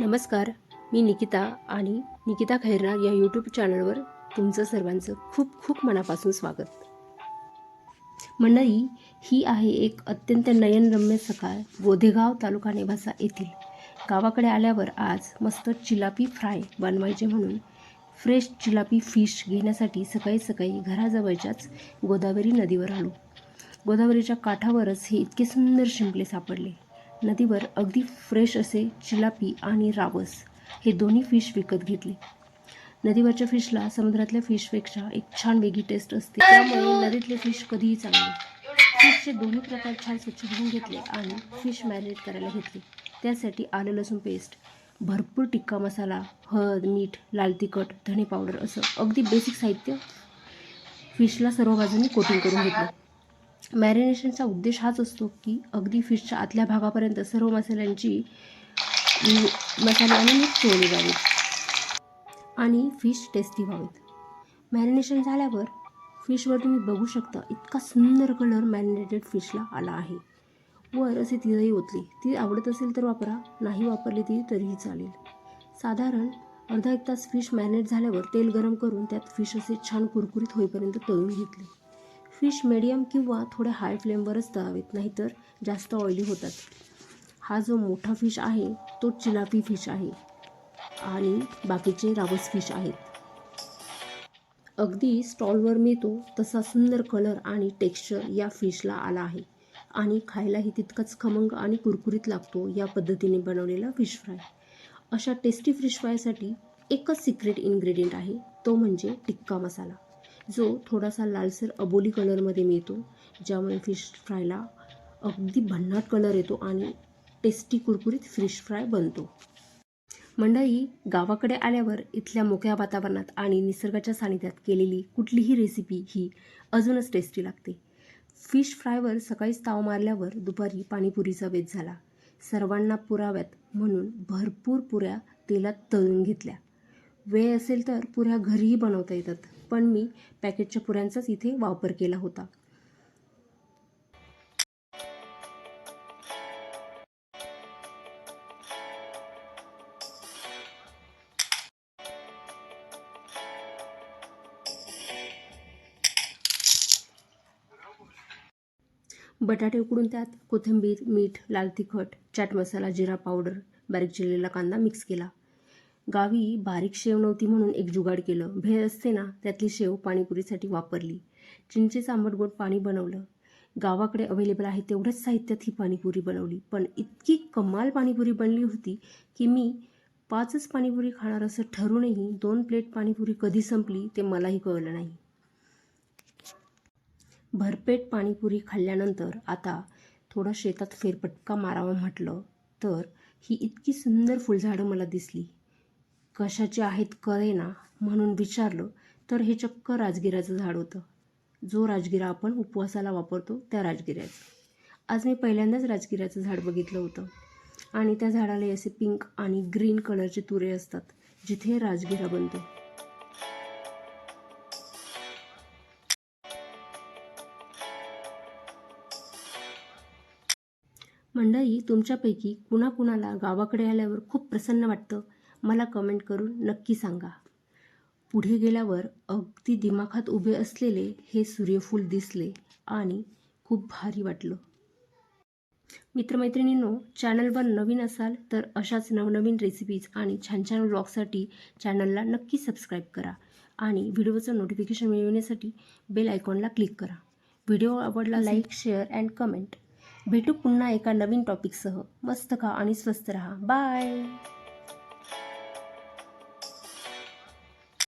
नमस्कार मी निकिता आणि निकिता खैरनार या यूट्यूब चॅनलवर तुमचं सर्वांचं खूप खूप मनापासून स्वागत. मंडळी ही आहे एक अत्यंत नयनरम्य सकाळ बोधेगाव तालुका नेवासा येथील. गावाकडे आल्यावर आज मस्त चिलापी फ्राय बनवायचे म्हणून फ्रेश चिलापी फिश घेण्यासाठी सकाळी सकाळी घराजवळच्याच गोदावरी नदीवर आलो. गोदावरीच्या काठावरच हे इतके सुंदर शिंपले सापडले. नदीवर अगदी फ्रेश असे चिलापी आणि रावस हे दोन्ही फिश विकत घेतले. नदीवरच्या फिशला समुद्रातल्या फिशपेक्षा एक छान वेगळी टेस्ट असते. त्यामुळे नदीतले फिश कधीही चांगले. फिशचे दोन्ही प्रकार छान स्वच्छ धुवून घेतले आणि फिश मॅरिनेट करायला घेतले. त्यासाठी आलं लसूण पेस्ट भरपूर टिक्का मसाला हळद मीठ लाल तिखट धणे पावडर असं अगदी बेसिक साहित्य फिशला सर्व बाजूंनी कोटिंग करून घेतलं. मॅरिनेशनचा उद्देश हाच असतो की अगदी फिशच्या आतल्या भागापर्यंत सर्व मसाल्यांची मसाल्याने मिक्स केली जावी आणि फिश टेस्टी व्हावीत. मॅरिनेशन झाल्यावर फिशवर तुम्ही बघू शकता इतका सुंदर कलर मॅरिनेटेड फिशला आला आहे. वर असे तिळही ओतली. ती आवडत असेल तर वापरा नाही वापरली ती तरीही चालेल. साधारण अर्धा एक तास फिश मॅरिनेट झाल्यावर तेल गरम करून त्यात फिश असे छान कुरकुरीत होईपर्यंत तळून घेतले. फिश मिडियम किंवा थोड्या हाय फ्लेमवरच तळावेत नाहीतर जास्त ऑइली होतात. हा जो मोठा फिश आहे तो चिलापी फिश आहे आणि बाकीचे रावस फिश आहेत. अगदी स्टॉलवर मिळतो तसा सुंदर कलर आणि टेक्स्चर या फिशला आला आहे. आणि खायलाही तितकाच खमंग आणि कुरकुरीत लागतो या पद्धतीने बनवलेला फिश फ्राय. अशा टेस्टी फिश फ्रायसाठी एकच सिक्रेट इन्ग्रेडियंट आहे तो म्हणजे टिक्का मसाला. जो थोडासा लालसर अबोली कलरमध्ये मिळतो ज्यामुळे फिश फ्रायला अगदी भन्नाट कलर येतो आणि टेस्टी कुरकुरीत फिश फ्राय बनतो. मंडळी गावाकडे आल्यावर इथल्या मोकळ्या वातावरणात आणि निसर्गाच्या सानिध्यात केलेली कुठलीही रेसिपी ही अजूनच टेस्टी लागते. फिश फ्रायवर सकाळीच ताव मारल्यावर दुपारी पाणीपुरीचा वेध झाला. सर्वांना पुराव्यात म्हणून भरपूर पुऱ्या तेलात तळून घेतल्या. वेळ असेल तर पुऱ्या घरीही बनवता येतात. पण मी पॅकेटच्या पुऱ्यांचाच इथे वापर केला होता. बटाटे उकडून त्यात कोथिंबीर मीठ लाल तिखट चाट मसाला जिरा पावडर बारीक चिरलेला कांदा मिक्स केला. गावी बारीक शेव नव्हती म्हणून एक जुगाड केलं. भेळ असते ना त्यातली शेव पाणीपुरीसाठी वापरली. चिंचेचं आंबट गोड पाणी बनवलं. गावाकडे अवेलेबल आहे तेवढ्याच साहित्यात ही पाणीपुरी बनवली. पण इतकी कमाल पाणीपुरी बनली होती की मी पाचच पाणीपुरी खाणार असं ठरूनही दोन प्लेट पाणीपुरी कधी संपली ते मलाही कळलं नाही. भरपेट पाणीपुरी खाल्ल्यानंतर आता थोडं शेतात फेरपटका मारावा म्हटलं तर ही इतकी सुंदर फुलझाडं मला दिसली. कशाची आहेत कळेना म्हणून विचारलं तर हे चक्क राजगिराचं झाड होतं. जो राजगिरा आपण उपवासाला वापरतो त्या राजगिऱ्याचं. आज मी पहिल्यांदाच राजगिऱ्याचं झाड बघितलं होतं. आणि त्या झाडाला असे पिंक आणि ग्रीन कलरचे तुरे असतात जिथे राजगिरा बनतो. मंडळी तुमच्यापैकी कुणाकुणाला गावाकडे आल्यावर खूप प्रसन्न वाटतं. मला कमेंट करून नक्की सांगा. पुढे गेल्यावर अगदी दिमाखात उभे असलेले हे सूर्यफूल दिसले आणि खूप भारी वाटलं. मित्रमैत्रिणींनो चॅनलवर नवीन असाल तर अशाच नवनवीन रेसिपीज आणि छान छान व्लॉगसाठी चॅनलला नक्की सबस्क्राईब करा आणि व्हिडिओचं नोटिफिकेशन मिळवण्यासाठी बेल आयकॉनला क्लिक करा. व्हिडिओ आवडला लाईक शेअर अँड कमेंट भेटू पुन्हा एका नवीन टॉपिकसह मस्त खा आणि स्वस्त रहा. बाय